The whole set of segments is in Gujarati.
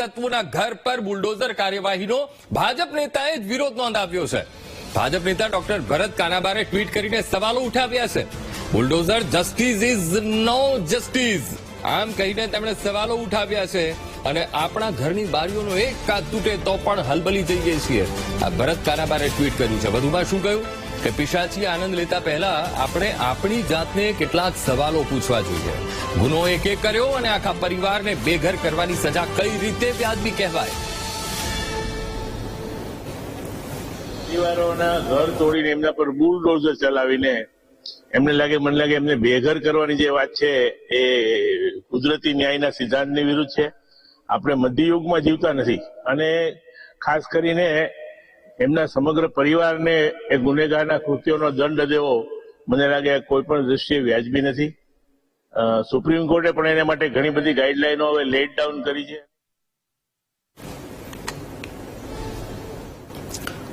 તત્વોના ઘર પર બુલડોઝર કાર્યવાહીનો ભાજપ નેતાએ જ વિરોધ નોંધાવ્યો છે. ભાજપ નેતા ડોક્ટર ભરત કાનાબારે ટ્વીટ કરીને સવાલો ઉઠાવ્યા છે. Bulldozer justice is no justice. આમ કહીને તેમણે સવાલો ઉઠાવ્યા છે અને આપણા ઘરની બારીઓનો એક કાચ તૂટે તો પણ હલબલી જઈએ છીએ. આ ભરત કાનાબારે ટ્વીટ કર્યું છે. વધુમાં શું કહ્યું? કે પિશાચી આનંદ લેતા પહેલા આપણે આપણી જાતને કેટલાક સવાલો પૂછવા જોઈએ. ગુનો એક કર્યો અને આખા પરિવારને બેઘર કરવાની સજા કઈ રીતે વ્યાજબી કહેવાય? પરિવારોના ઘર તોડીને એમના પર બુલડોઝર ચલાવીને એમને લાગે, મને લાગે એમને બેઘર કરવાની જે વાત છે એ કુદરતી ન્યાયના સિદ્ધાંતની વિરુદ્ધ છે. આપણે મધ્યયુગમાં જીવતા નથી. અને ખાસ કરીને એમના સમગ્ર પરિવારને એ ગુનેગારના કૃત્યોનો દંડ દેવો મને લાગે કોઈ પણ દ્રષ્ટિએ વ્યાજબી નથી. સુપ્રીમ કોર્ટે પણ એના માટે ઘણી બધી ગાઈડલાઈનો હવે લેટ ડાઉન કરી છે.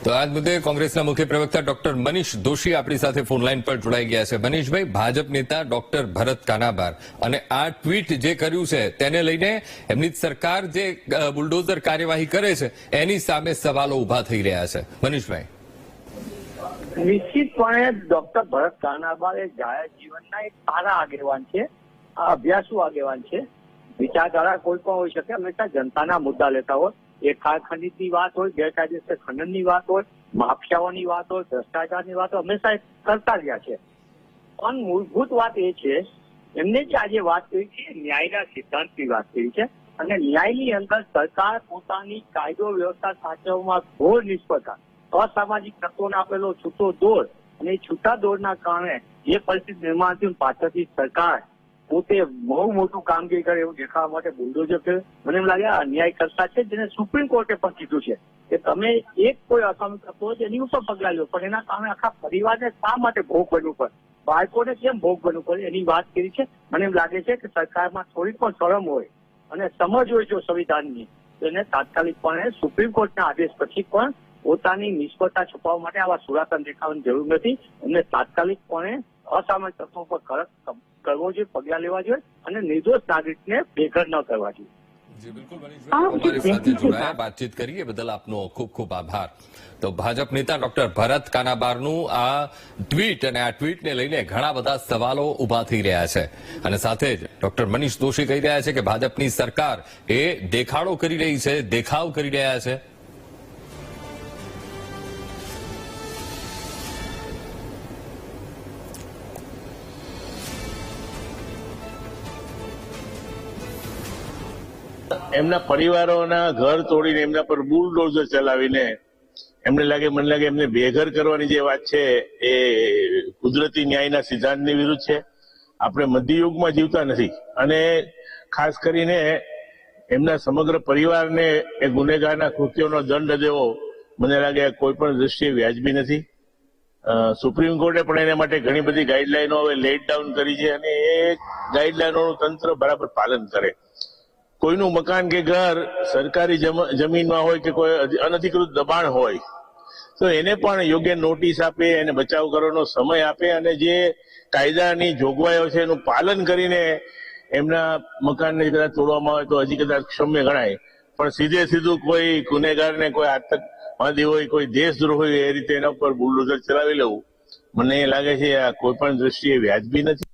તો આજ મુદ્દે કોંગ્રેસના મુખ્ય પ્રવક્તા ડોક્ટર મનીષ દોશી આપણી સાથે ફોન લાઈન પર જોડાઈ ગયા છે. મનીષભાઈ, ભાજપ નેતા ડોક્ટર ભરત કાનાબાર અને આ ટ્વીટ જે કર્યું છે તેને લઈને એમની સરકાર જે બુલડોઝર કાર્યવાહી કરે છે, એની સામે સવાલો ઊભા થઈ રહ્યા છે. મનીષભાઈ. નિશ્ચિતપણે ડોક્ટર ભરત કાનાબાર એ જાહેર જીવનના એક સારા આગેવાન છે, આ અભ્યાસુ આગેવાન છે. વિચારધારા કોઈ પણ હોઈ શકે, હંમેશા જનતાના મુદ્દા લેતા હોય. એ ખનીજની વાત હોય, ગેરકાયદેસર ખનનની વાત હોય, માફિયાઓની વાત હોય, ભ્રષ્ટાચારની વાત હોય હંમેશા કરતા રહ્યા છે. પણ મૂળભૂત વાત એ છે, એમને જે આજે વાત કરી છે ન્યાયના સિદ્ધાંતની વાત કરી છે અને ન્યાયની અંદર સરકાર પોતાની કાયદો વ્યવસ્થા સાચવવામાં ઘોર નિષ્ફળતા, અસામાજિક તત્વોને આપેલો છૂટો દોર અને છૂટા દોરના કારણે જે પરિસ્થિતિ નિર્માણ થયું, પાછળથી સરકાર પોતે બહુ મોટું કામગીરી કરે એવું દેખાવા માટે બુલડોઝર કર્યું મને એમ લાગે અન્યાય કરતા છે જેને સુપ્રીમ કોર્ટે પણ કીધું છે કે તમે એક કોઈ અસમ હોય એની ઉપર પગલાં લો પણ એના કારણે આખા પરિવારને શા માટે ભોગ બનવું પડે? બાળકોને કેમ ભોગ બનવું પડે? એની વાત કરી છે. મને એમ લાગે છે કે સરકારમાં થોડી પણ શરમ હોય અને સમજ હોય જો સંવિધાનની, તો એને તાત્કાલિકપણે સુપ્રીમ કોર્ટના આદેશ પછી પણ પોતાની નિષ્ફળતા છુપાવવા માટે આવા સુરાતન દેખાવાની જરૂર નથી. એમને તાત્કાલિકપણે અસામાજિક તત્વો પર કડક કરવો જોઈએ પગલા લેવા જોઈએ અને નિર્દોષ નાગરિકને બેઘર ન કરવા જોઈએ. જી બિલકુલ અમારી સાથે જોડાયા. વાતચીત કરીએ બદલ આપનો ખૂબ ખૂબ આભાર. તો ભાજપ નેતા ડોક્ટર ભરત કાનાબારનું આ ટ્વીટ અને આ ટ્વીટને લઈને ઘણા બધા સવાલો ઊભા થઈ રહ્યા છે. અને સાથે જ ડોક્ટર મનીષ દોશી કહી રહ્યા છે કે ભાજપની સરકાર એ દેખાડો કરી રહી છે દેખાવ કરી રહ્યા છે. એમના પરિવારોના ઘર તોડીને એમના પર બુલડોઝર ચલાવીને એમને લાગે, મને લાગે એમને બેઘર કરવાની જે વાત છે એ કુદરતી ન્યાયના સિદ્ધાંતની વિરુદ્ધ છે. આપણે મધ્યયુગમાં જીવતા નથી. અને ખાસ કરીને એમના સમગ્ર પરિવારને એ ગુનેગારના કૃત્યોનો દંડ દેવો મને લાગે કોઈ પણ દ્રષ્ટિએ વ્યાજબી નથી. સુપ્રીમ કોર્ટે પણ એના માટે ઘણી બધી ગાઈડલાઈનો હવે લેટ ડાઉન કરી છે અને એ ગાઈડલાઈનોનું તંત્ર બરાબર પાલન કરે. કોઈનું મકાન કે ઘર સરકારી જમીનમાં હોય કે કોઈ અનધિકૃત દબાણ હોય, તો એને પણ યોગ્ય નોટિસ આપે એને બચાવ કરવાનો સમય આપે અને જે કાયદાની જોગવાઈઓ છે એનું પાલન કરીને એમના મકાનને કદાચ તોડવામાં આવે તો હજી કદાચ ક્ષમ્ય ગણાય. પણ સીધે સીધું કોઈ ગુનેગારને કોઈ આતંકવાદી હોય, કોઈ દેશદ્રોહ હોય એ રીતે એના ઉપર બુલડોઝર ચલાવી લેવું. મને લાગે છે આ કોઈ પણ દ્રષ્ટિએ વ્યાજબી નથી.